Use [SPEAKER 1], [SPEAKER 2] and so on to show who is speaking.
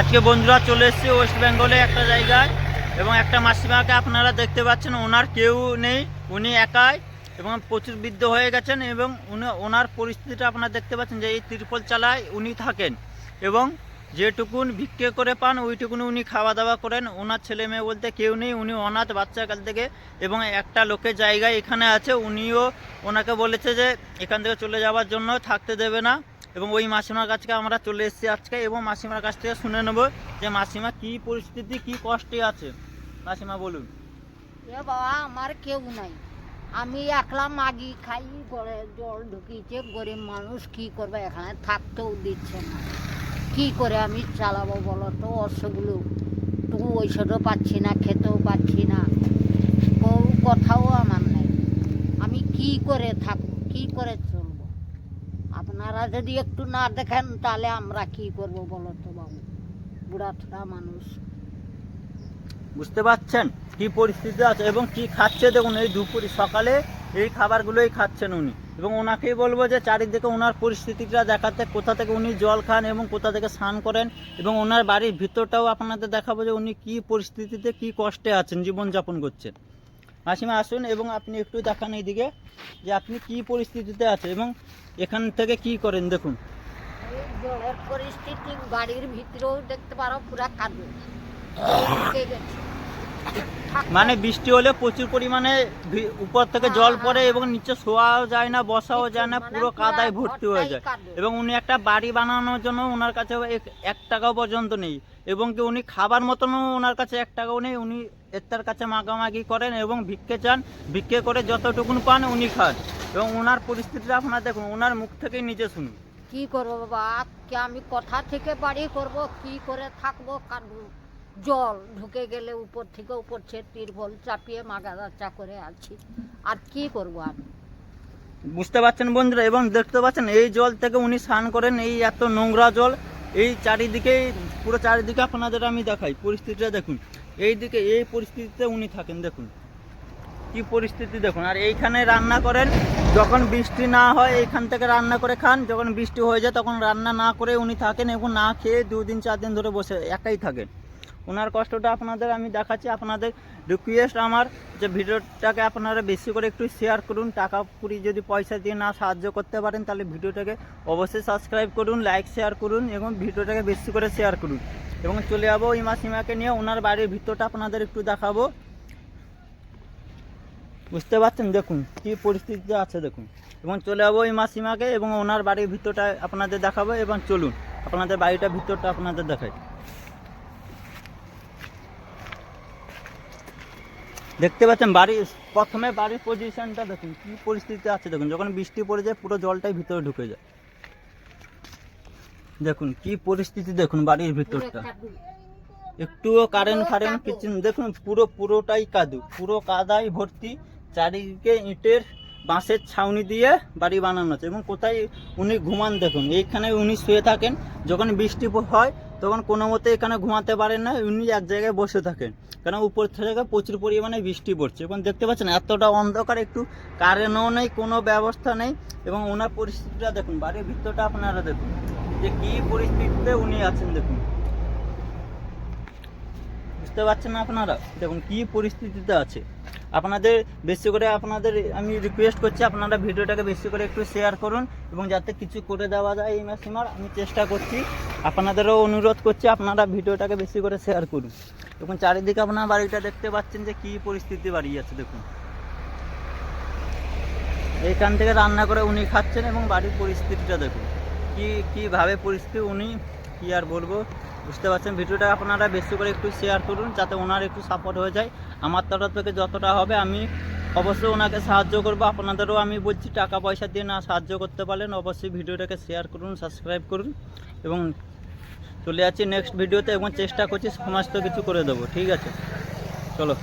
[SPEAKER 1] আজকে বন্ধুরা চলে এসেছি ওয়েস্ট বেঙ্গলে একটা জায়গায়, এবং একটা মাসিমাকে আপনারা দেখতে পাচ্ছেন, ওনার কেউ নেই, উনি একাই, এবং প্রচুর বৃদ্ধ হয়ে গেছেন, এবং উনি, ওনার পরিস্থিতিটা আপনারা দেখতে পাচ্ছেন যে এই ত্রিপল চালায় উনি থাকেন, এবং যেটুকুন ভিক্ষে করে পান ওইটুকুন উনি খাওয়া দাওয়া করেন। ওনার ছেলে মেয়ে বলতে কেউ নেই, উনি অনাথ বাচ্চাকাল থেকে, এবং একটা লোকের জায়গায় এখানে আছে, উনিও ওনাকে বলেছে যে এখান থেকে চলে যাওয়ার জন্য থাকতে দেবে না। এবং ওই মাসিমার কাছকে আমরা চলে এসেছি আজকে এবং মাসিমার কাছ থেকে শুনে নেব যে মাসিমা কি পরিস্থিতি, কি কষ্টে আছে। মাসিমা, বলুন।
[SPEAKER 2] এ বাবা, আমার কেউ নাই। আমি একলা মাগি খাই করে জল ঢুকিয়েছে, গরিব মানুষ কি করবে এখানে? থাকতেও দিচ্ছে না। কি করে আমি চালাবো বলো তো? অর্থগুলো তবু ঔষধও পাচ্ছি না, খেতেও পাচ্ছি না। কেউ কথাও আমার নেই। আমি কি করে থাকব? কি করে আপনারা যদি একটু না দেখেন, তাহলে আমরা কি করব বলো তো বাবু? বুড়া ঠুড়া মানুষ।
[SPEAKER 1] বুঝতে পারছেন? কি পরিস্থিতি আছে এবং কি খাচ্ছে? দেখুন, এই দুপুরি সকালে এই খাবারগুলোই খাচ্ছেন উনি। এবং ওনাকেই বলব যে চারিদিকে ওনার পরিস্থিতিটা দেখাতে, কোথা থেকে উনি জল খান এবং কোথা থেকে স্নান করেন এবং ওনার বাড়ির ভিতরটাও আপনাদের দেখাবো যে উনি কি পরিস্থিতিতে কি কষ্টে আছেন, জীবনযাপন করছেন। মাসিমা আসুন এবং আপনি একটু দেখান এইদিকে যে আপনি কি পরিস্থিতিতে আছে এবং এখান থেকে কি করেন দেখুন।
[SPEAKER 2] জলের পরিস্থিতি বাড়ির ভিতরেও দেখতে পারো পুরা কাদু।
[SPEAKER 1] মানে বৃষ্টি হলে প্রচুর পরিমাণে উপর থেকে জল পড়ে এবং নিচে শোয়াও যায় না বসাও যায় না
[SPEAKER 2] মানে
[SPEAKER 1] পুরো কাদায় ভর্তি হয়ে যায়। এবং উনি একটা বাড়ি বানানোর জন্য ওনার কাছে এক- এক টাকাও পর্যন্ত নেই এবং কি উনি খাবার মতনও ওনার কাছে এক টাকাও নেই উনি এর কাছে মাগামাগি করেন এবং ভিক্ষে চান। ভিক্ষে করে যতটুকুন পান উনি খান। এবং ওনার পরিস্থিতিটা আপনার দেখুন ওনার মুখ থেকেই নিজে শুনুন।
[SPEAKER 2] কি করব বাবা? কি আমি কথা থেকে বাড়ি করব কি করে থাকব? কাদু জল ঢুকে গেলে উপর থেকে উপর ছে তিরবল চাপিয়ে মাগাদাচা করে আছি। আর কি করব আমি?
[SPEAKER 1] বুঝতে পারছেন বন্ধুরা এবং দেখতে পাচ্ছেন এই জল থেকে উনি স্নান করেন এই এত নোংরা জল এই চারিদিকে পুরো চারিদিকে আপনাদের আমি দেখাই পরিস্থিতিটা দেখুন। এই দিকে এই পরিস্থিতিতে উনি থাকেন, দেখুন। কি পরিস্থিতি, দেখুন। আর এইখানে রান্না করেন, যখন বৃষ্টি না হয়, এইখান থেকে রান্না করে খান। যখন বৃষ্টি হয়ে যায়, তখন রান্না না করে উনি থাকেন এবং না খেয়ে দুদিন চার দিন ধরে বসে একাই থাকেন। ওনার কষ্টটা আপনাদের আমি দেখাচ্ছি। আপনাদের রিকোয়েস্ট আমার যে ভিডিওটাকে আপনারা বেশি করে একটু শেয়ার করুন, টাকা পুরি যদি পয়সা দিয়ে না সাহায্য করতে পারেন, তাহলে ভিডিওটাকে অবশ্যই সাবস্ক্রাইব করুন লাইক শেয়ার করুন এবং ভিডিওটাকে বেশি করে শেয়ার করুন। এবং চলে যাব ইমা সীমাকে নিয়ে, ওনার বাড়ির ভিতরটা আপনাদের একটু দেখাবো। বুঝতে পারছেন? দেখুন, কি পরিস্থিতিতে আছে, দেখুন। এবং চলে যাব ইমা সীমাকে এবং ওনার বাড়ির ভিতরটা আপনাদের দেখাবো এবং চলুন, আপনাদের বাড়িটা ভিতরটা আপনাদের দেখাই। দেখতে পাচ্ছেন বাড়ির, প্রথমে বাড়ির পজিশনটা দেখুন, কি পরিস্থিতি আছে দেখুন, যখন বৃষ্টি পড়ে যায়, পুরো জলটাই ভিতরে ঢুকে যায় দেখুন, কি পরিস্থিতি দেখুন বাড়ির ভিতরটা। একটুও কারেন্ট ফারেন্ট। কিছু দেখুন, পুরো, পুরোটাই কাদু, পুরো কাদাই ভর্তি, চারিদিকে ইটের বাঁশের ছাউনি দিয়ে বাড়ি বানানো আছে এবং কোথায় উনি ঘুমান দেখুন, এইখানে উনি শুয়ে থাকেন, যখন বৃষ্টি হয়, তখন কোনো মতে এখানে ঘুমাতে পারেন না, উনি এক জায়গায় বসে থাকেন কারণ উপর থেকে প্রচুর পরিমাণে বৃষ্টি পড়ছে। এবং দেখতে পাচ্ছেন এতটা অন্ধকার, একটু কারেন্টও নেই, কোনো ব্যবস্থা নেই এবং ওনার পরিস্থিতিটা দেখুন, বাড়ির ভিতরটা আপনারা দেখুন, যে কী পরিস্থিতিতে উনি আছেন দেখুন। বুঝতে পারছেন আপনারা? দেখুন কি পরিস্থিতিতে আছে। আপনাদের বেশি করে আপনাদের আমি রিকোয়েস্ট করছি আপনারা ভিডিওটাকে বেশি করে একটু শেয়ার করুন এবং যাতে কিছু করে দেওয়া যায় এই মাসিমার আমি চেষ্টা করছি। আপনাদেরও অনুরোধ করছি আপনারা ভিডিওটাকে বেশি করে শেয়ার করুন। এবং চারিদিকে আপনার বাড়িটা দেখতে পাচ্ছেন যে কি পরিস্থিতি বাড়ি আছে দেখুন। এইখান থেকে রান্না করে উনি খাচ্ছেন এবং বাড়ির পরিস্থিতিটা দেখুন। কি, কীভাবে পরিস্থিতি উনি, কি আর বলব, বুঝতে পারছেন? ভিডিওটা আপনারা বেশি করে একটু শেয়ার করুন, যাতে ওনার একটু সাপোর্ট হয়ে যায়। আমার তরফ থেকে যতটা হবে, আমি অবশ্যই ওনাকে সাহায্য করব। আপনাদেরও আমি বলছি, টাকা পয়সা দিয়ে না সাহায্য করতে পারলেন অবশ্যই ভিডিওটাকে শেয়ার করুন সাবস্ক্রাইব করুন এবং চলে যাচ্ছি নেক্সট ভিডিওতে এবং চেষ্টা করছি সমস্ত কিছু করে দেবো ঠিক আছে? চলো।